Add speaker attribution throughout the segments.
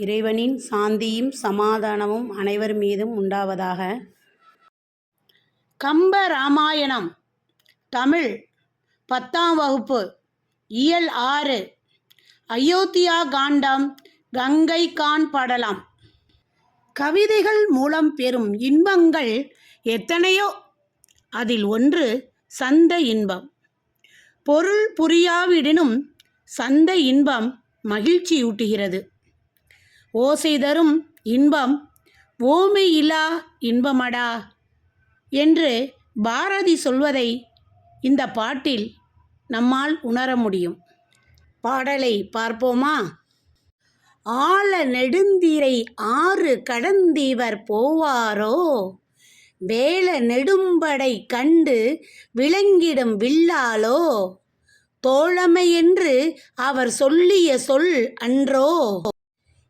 Speaker 1: இறைவனின் சாந்தியும் சமாதானமும் அனைவர் மீதும் உண்டாவதாக. கம்ப ராமாயணம் தமிழ் பத்தாம் வகுப்பு இயல் ஆறு அயோத்தியா காண்டம் கங்கை கான் படலாம். கவிதைகள் மூலம் பெறும் இன்பங்கள் எத்தனையோ? அதில் ஒன்று சந்த இன்பம். பொருள் புரியாவிடினும் சந்த இன்பம் மகிழ்ச்சியூட்டுகிறது. ஓசை தரும் இன்பம் ஓமை இலா இன்பமடா என்று பாரதி சொல்வதை இந்த பாட்டில் நம்மால் உணர முடியும். பாடலை பார்ப்போமா? ஆழ நெடுந்தீரை ஆறு கடந்தீவர் போவாரோ? வேல நெடும்படை கண்டு விளங்கிடும் வில்லாலோ? தோழமை என்று அவர் சொல்லிய சொல் அன்றோ?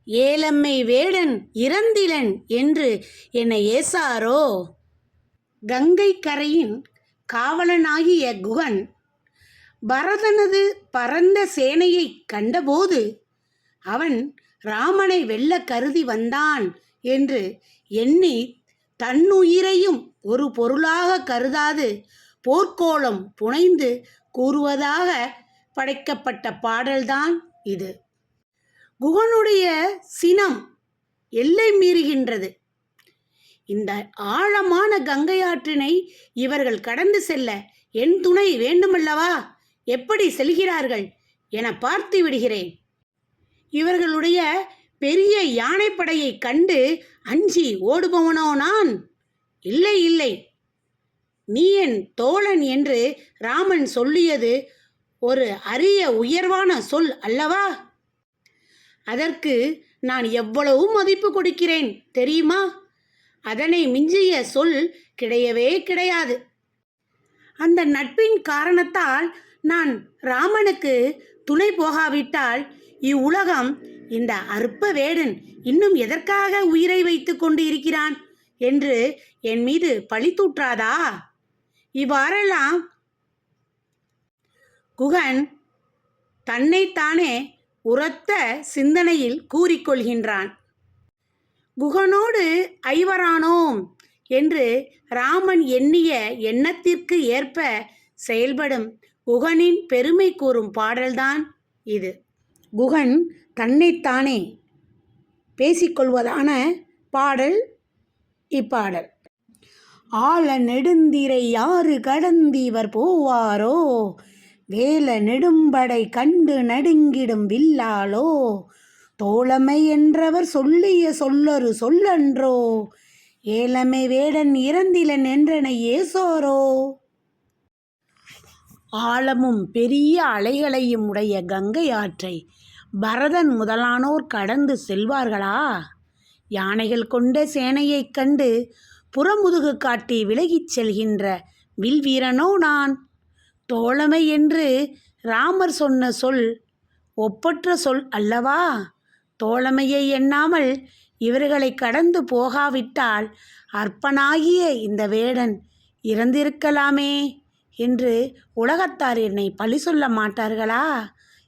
Speaker 1: ஏலம்மை வேடன் இறந்திலன் என்று என்னை ஏசாரோ? கங்கை கரையின் காவலனாகிய குகன் பரதனது பரந்த சேனையை கண்டபோது அவன் ராமனை வெல்ல கருதி வந்தான் என்று எண்ணி தன்னுயிரையும் ஒரு பொருளாக கருதாது போர்க்கோளம் புனைந்து கூறுவதாக படைக்கப்பட்ட பாடல்தான் இது. குகனுடைய சினம் எல்லை மீறுகின்றது. இந்த ஆழமான கங்கை ஆற்றினை இவர்கள் கடந்து செல்ல என் துணை வேண்டுமல்லவா? எப்படி செல்கிறார்கள் என பார்த்து விடுகிறேன். இவர்களுடைய பெரிய யானைப்படையை கண்டு அஞ்சி ஓடுபவனோ நான்? இல்லை இல்லை. நீ என் தோழன் என்று ராமன் சொல்லியது ஒரு அரிய உயர்வான சொல் அல்லவா? அதற்கு நான் எவ்வளவு மதிப்பு கொடுக்கிறேன் தெரியுமா? அதனை மிஞ்சிய சொல் கிடையவே கிடையாது. அந்த நட்பின் காரணத்தால் நான் ராமனுக்கு துணை போகாவிட்டால் இவ்வுலகம் இந்த அற்ப வேடன் இன்னும் எதற்காக உயிரை வைத்து கொண்டு இருக்கிறான் என்று என் மீது பழி தூற்றாதா? இவ்வாறெல்லாம் குகன் தன்னைத்தானே உரத்த சிந்தனையில் கூறிக்கொள்கின்றான். குகனோடு ஐவரானோம் என்று ராமன் எண்ணிய எண்ணத்திற்கு ஏற்ப செயல்படும் குகனின் பெருமை கூறும் பாடல்தான் இது. குகன் தன்னைத்தானே பேசிக்கொள்வதான பாடல் இப்பாடல். ஆழ நெடுந்திரை யாரு கடந்திவர் போவாரோ? வேல நெடும்படை கண்டு நடுங்கிடும் வில்லாலோ தோழமை என்றவர் சொல்லிய சொல்லொரு சொல்லன்றோ? ஏழமை வேடன் இறந்திலன் என்றன ஏசோரோ? ஆழமும் பெரிய அலைகளையும் உடைய கங்கை ஆற்றை பரதன் முதலானோர் கடந்து செல்வார்களா? யானைகள் கொண்ட சேனையைக் கண்டு புறமுதுகு காட்டி விலகிச் செல்கின்ற வில்வீரனோ நான்? தோழமை என்று ராமர் சொன்ன சொல் ஒப்பற்ற சொல் அல்லவா? தோழமையை எண்ணாமல் இவர்களை கடந்து போகாவிட்டால் அற்பனாகிய இந்த வேடன் இறந்திருக்கலாமே என்று உலகத்தார் என்னை பழி சொல்ல மாட்டார்களா?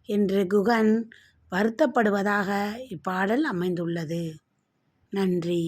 Speaker 1: என்று குகன் வருத்தப்படுவதாக இப்பாடல் அமைந்துள்ளது. நன்றி.